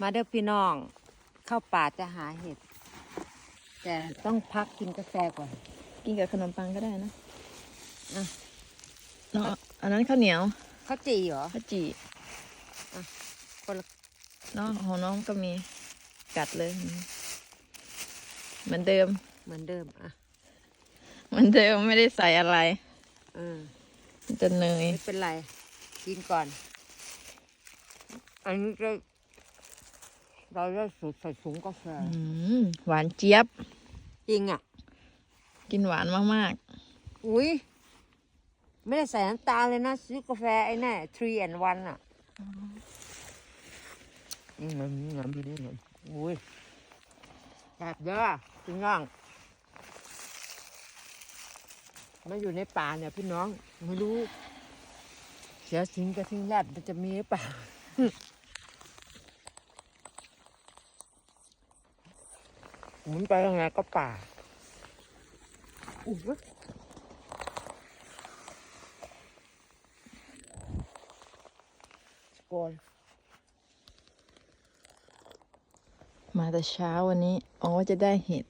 มาเด้อพี่น้อง เข้าป่าจะหาเห็ด แต่ต้องพักกินกาแฟก่อน กินกับขนมปังก็ได้นะอะเนาะอันนั้นข้าวเหนียวข้าวจี่เหรอ ข้าวจี่คนละเนาะของน้องก็มีกัดเลย เหมือนเดิม เหมือนเดิมอะเหมือนเดิมไม่ได้ใส่อะไรเออมันจะเนยไม่เป็นไร กินก่อน อันนี้จะ เราจะสูตรใส่ถุงกาแฟอืมหวานเจี๊ยบ จริงอะ กินหวานมากอุ้ยไม่ได้ใส่น้ำตาลเลยนะ ซื้อกาแฟไอ้นี่ three and one อะอืมมันงามดีเลยอุ้ยแบบเยอะพี่น้องมาอยู่ในป่าเนี่ยพี่น้องไม่รู้ เสียสิงกับสิงแรดมันจะมีหรือเปล่า หมุนไปทางไหนก็ป่าอุ้ยก่อนๆมาแต่เช้าวันนี้ อ๋อ จะได้เห็ด